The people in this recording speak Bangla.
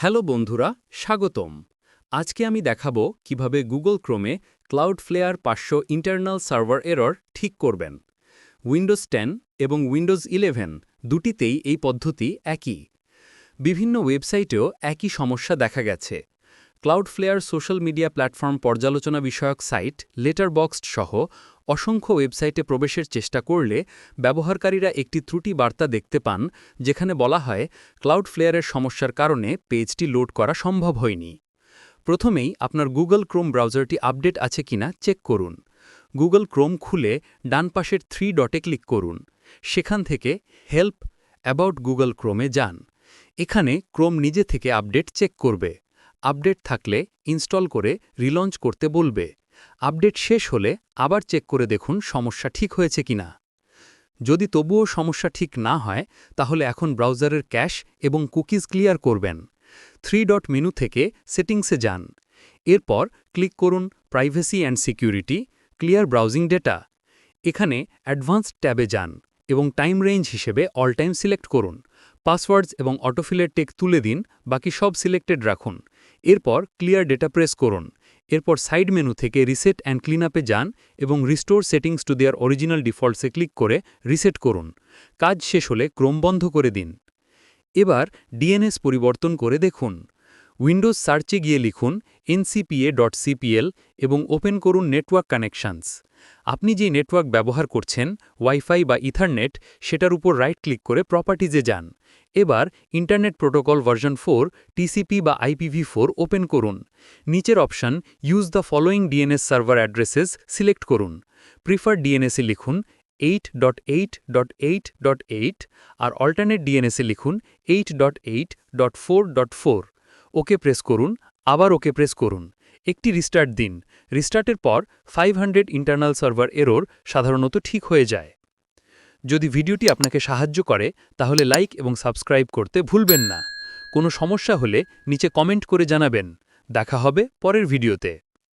হ্যালো বন্ধুরা, স্বাগতম। আজকে আমি দেখাবো কীভাবে গুগল ক্রোমে ক্লাউড ফ্লেয়ার পাঁচশো ইন্টারনাল সার্ভার এরর ঠিক করবেন। উইন্ডোজ টেন এবং উইন্ডোজ 11 দুটিতেই এই পদ্ধতি একই। বিভিন্ন ওয়েবসাইটেও একই সমস্যা দেখা গেছে। Cloud flair social media platform পর্যালোচনা বিষয়ক সাইট লেটারবক্সড সহ অসংখ্য ওয়েবসাইটে প্রবেশের চেষ্টা করলে ব্যবহারকারীরা একটি ত্রুটি বার্তা দেখতে পান, যেখানে বলা হয় ক্লাউড ফ্লেয়ারের সমস্যার কারণে পেজটি লোড করা সম্ভব হয়নি। প্রথমেই আপনার গুগল ক্রোম ব্রাউজারটি আপডেট আছে কিনা চেক করুন। গুগল ক্রোম খুলে ডান পাশের থ্রি ডটে ক্লিক করুন। সেখান থেকে হেল্প অ্যাবাউট গুগল ক্রোমে যান। এখানে ক্রোম নিজে থেকে আপডেট চেক করবে। আপডেট থাকলে ইনস্টল করে রিলঞ্চ করতে বলবে। আপডেট শেষ হলে আবার চেক করে দেখুন সমস্যা ঠিক হয়েছে কিনা। যদি তবুও সমস্যা ঠিক না হয়, তাহলে এখন ব্রাউজারের ক্যাশ এবং কুকিজ ক্লিয়ার করবেন। থ্রি ডট মেনু থেকে সেটিংসে যান। এরপর ক্লিক করুন privacy and security, clear browsing data. এখানে অ্যাডভান্সড ট্যাবে যান এবং টাইম রেঞ্জ হিসেবে অল টাইম সিলেক্ট করুন। পাসওয়ার্ডস এবং অটোফিলের টেক তুলে দিন, বাকি সব সিলেক্টেড রাখুন। এরপর ক্লিয়ার ডেটা প্রেস করুন। এরপর সাইড মেনু থেকে রিসেট অ্যান্ড ক্লিন আপে যান এবং restore settings to their original ডিফল্টসে click করে রিসেট করুন। কাজ শেষ হলে ক্রম বন্ধ করে দিন। এবার ডিএনএস পরিবর্তন করে দেখুন। উইন্ডোজ সার্চে গিয়ে লিখুন ncpa.cpl এবং ওপেন করুন নেটওয়ার্ক কানেকশনস। আপনি যে নেটওয়ার্ক ব্যবহার করছেন, ওয়াইফাই বা ইথারনেট, সেটার উপর রাইট ক্লিক করে প্রপার্টিজে যান। এবার internet protocol version four, TCP বা আইপিভি ফোর ওপেন করুন। নিচের option use the following DNS server addresses select করুন। প্রিফার ডিএনএসে লিখুন eight dot eight dot eight dot eight আর অল্টারনেট ডিএনএসে লিখুন eight dot eight dot four dot four okay press করুন, আবার ওকে প্রেস করুন। একটি রিস্টার্ট দিন। রিস্টার্টের পর ফাইভ ইন্টারনাল সার্ভার এরোর সাধারণত ঠিক হয়ে যায়। যদি ভিডিওটি আপনাকে সাহায্য করে, তাহলে লাইক এবং সাবস্ক্রাইব করতে ভুলবেন না। কোনো সমস্যা হলে নিচে কমেন্ট করে জানাবেন। দেখা হবে পরের ভিডিওতে।